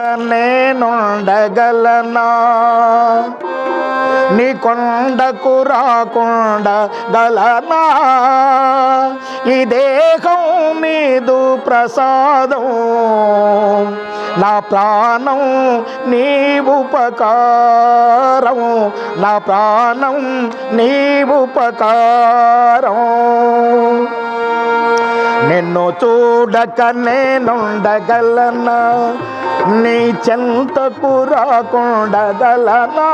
నేనుండగలనా? నీ కొండకు రాకుండా గలనా? ఈ దేహం నీదు ప్రసాదం నా ప్రాణం నీ ఉపకారం నా ప్రాణం నీ ఉపకారం. నిన్ను చూడక నేనుండగలనా? నీ చెంతకు రాకుండగలనా?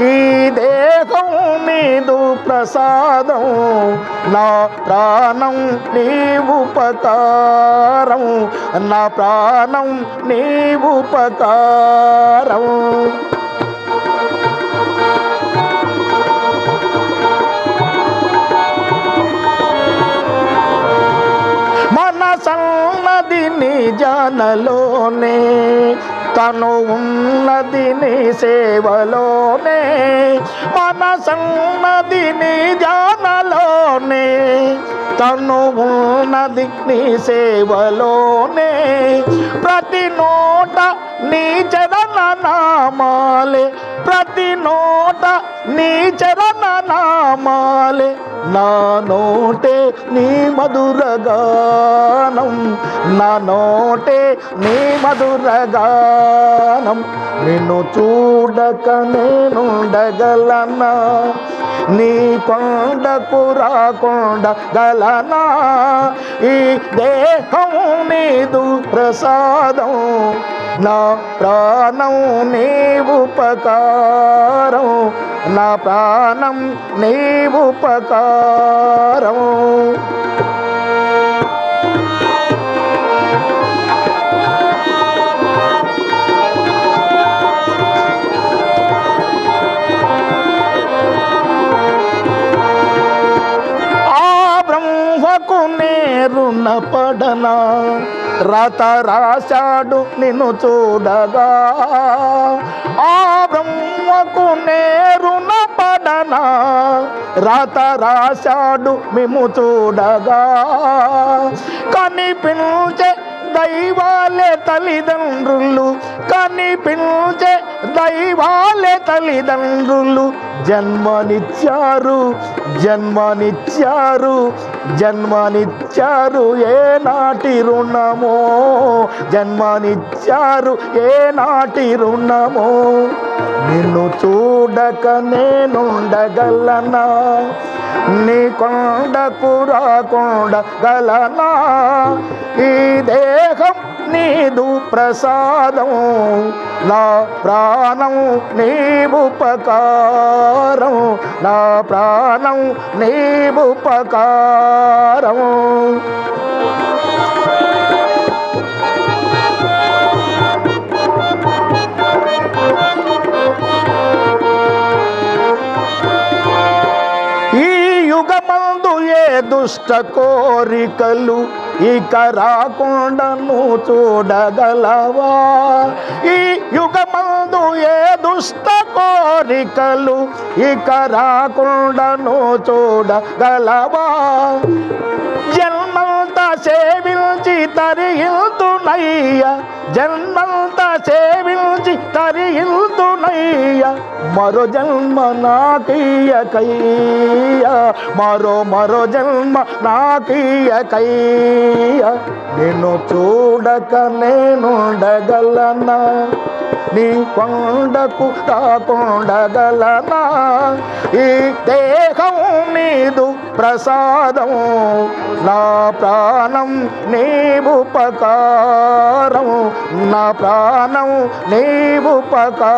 ఈ దేహం నీదు ప్రసాదం నా ప్రాణం నీ ఉపకారం నా ప్రాణం నీ ఉపకారం. నీ జానలోనే తను ఉన్నది నీ సేవలోనే మన నీ జానలోనే తను ఉన్నది నీ సేవలోనే ప్రతి నోట నీ చరణ నామాలే ప్రతి నోట నీ చరణ నామాలే. నా నోటే నీ మధురగానం నా నోటే నీ మధురగానం నిన్ను చూడక నేనుండగలనా? నీ కొండకు రాకుండా గలనా ఈ దేహం నీదు ప్రసాదం నా ప్రాణం నీ ఉపకారం. నా ప్రాణం నీ నేరున పడనా రత రాశాడు నిన్ను చూడగా. ఆ బ్రహ్మకు నేరున పడనా రత రాశాడు మేము చూడగా. కనిపించే దైవాలే తల్లిదండ్రులు కనిపించే దైవాలే తల్లిదండ్రులు. జన్మనిచ్చారు జన్మనిచ్చారు జన్మనిచ్చారు ఏ నాటి రుణమో? జన్మనిచ్చారు ఏ నాటి రుణమో? నిన్ను చూడక నేనుండగలనా? నీ కొండకు రాకుండా గలనా? ఈ దేహం నీదు ప్రసాదం నా ప్రాణం నీవుపకారం నా ప్రాణం నీవుపకారం ఈ యుగమందు ఏ దుష్ట కోరికలు ఇక రాకుండాను చూడగలవా? ఈ యుగమందు ఏ దుష్ట కోరికలు ఇక రాకుండాను చూడగలవా? జన్మంతా సేవించి తరియుతునయ్య జన్మంతా సేవించి తరియుతునయ్య మరో జన్మ నాకయ్య మరో మరో జన్మ నాకయ్య నిన్ను చూడక నేనుండగలనా? నీ కొండకు కాకుండగలనా ఈ దేహం నీదు ప్రసాదం. నా ప్రాణం నీ నీవుపకారం నా ప్రాణం నీవుపకారం